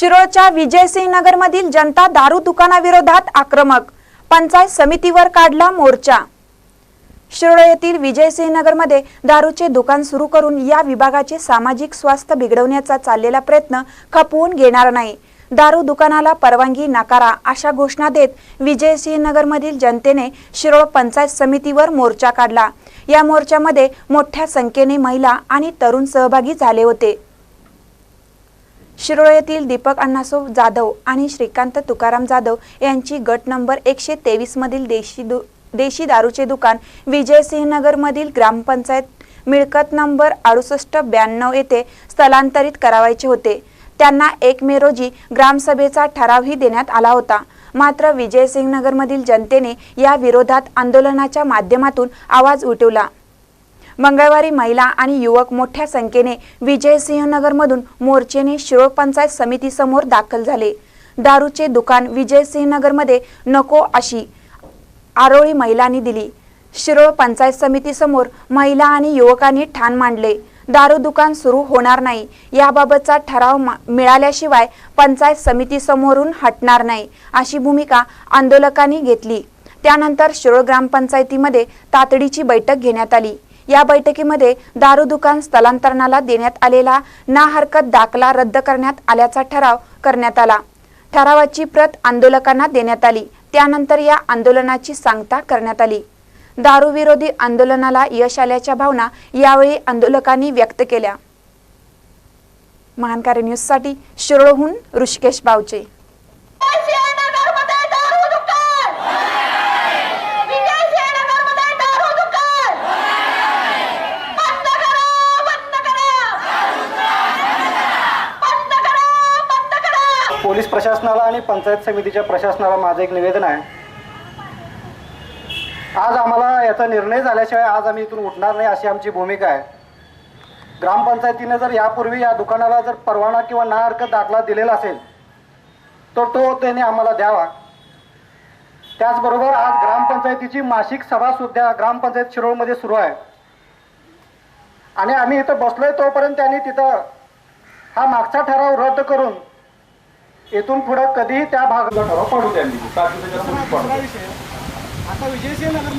शिरोळच्या विजयसिंह नगरमधील जनता दारू दुकानाविरोधात आक्रमक. पंचायत समितीवर काढला मोर्चा. शिरोळ येथील विजयसिंह नगरमध्ये दारूचे दुकान सुरू करून या विभागाचे सामाजिक स्वास्थ्य बिघडवण्याचा चाललेला प्रयत्न खपवून घेणार नाही. दारू दुकानाला परवानगी नाकारा अशा घोषणा देत विजयसिंह नगरमधील जनतेने शिरोळ पंचायत समितीवर मोर्चा काढला. या मोर्चामध्ये मोठ्या संख्येने महिला आणि तरुण सहभागी झाले होते. शिरोळ येथील दीपक अण्णासो जाधव आणि श्रीकांत तुकाराम जाधव यांची गट नंबर एकशे तेवीस मधील देशी दु देशी दारूचे दुकान विजयसिंहनगरमधील ग्रामपंचायत मिळकत नंबर अडुसष्ट ब्याण्णव येथे स्थलांतरित करावायचे होते. त्यांना एक मे रोजी ग्रामसभेचा ठरावही देण्यात आला होता. मात्र विजयसिंहनगरमधील जनतेने या विरोधात आंदोलनाच्या माध्यमातून आवाज उठवला. मंगळवारी महिला आणि युवक मोठ्या संख्येने विजयसिंहनगरमधून मोर्चेने शिरोळ पंचायत समितीसमोर दाखल झाले. दारूचे दुकान विजयसिंहनगरमध्ये नको अशी आरोळी महिलांनी दिली. शिरोळ पंचायत समितीसमोर महिला आणि युवकांनी ठाण मांडले. दारू दुकान सुरू होणार नाही. याबाबतचा ठराव मा- मिळाल्याशिवाय पंचायत समितीसमोरून हटणार नाही अशी भूमिका आंदोलकांनी घेतली. त्यानंतर शिरोळ ग्रामपंचायतीमध्ये तातडीची बैठक घेण्यात आली. या बैठकीमध्ये दारू दुकान स्थलांतरणाला देण्यात आलेला ना हरकत दाखला रद्द करण्यात आल्याचा ठराव करण्यात आला. ठरावाची प्रत आंदोलकांना देण्यात आली. त्यानंतर या आंदोलनाची सांगता करण्यात आली. दारूविरोधी आंदोलनाला यश आल्याच्या भावना यावेळी आंदोलकांनी व्यक्त केल्या. महानकारी न्यूजसाठी शिरोळहून ऋषिकेश बावचे विजयसिंहनगरमध्ये दारू दुकान विजयसिंहनगरमध्ये दारू दुकान बंद करा बंद करा बंद करा बंद करा पोलीस प्रशासनाला आणि पंचायत समितीच्या प्रशासनाला माझं एक निवेदन आहे. आज आम्हाला याचा निर्णय झाल्याशिवाय आज आम्ही इथून उठणार नाही अशी आमची भूमिका आहे. ग्रामपंचायतीने जर यापूर्वी या दुकानाला जर परवाना किंवा ना हरकत दाखला दिलेला असेल तर तो त्याने आम्हाला द्यावा. त्याचबरोबर आज ग्रामपंचायतीची मासिक सभा सुद्धा ग्रामपंचायत शिरोळमध्ये सुरू आहे. आणि आम्ही इथं बसलोय तोपर्यंत त्यांनी तिथं हा मागचा ठराव रद्द करून येथून पुढे कधीही त्या भागात ठराव पडू त्यांनी आता विजयसिंह नगर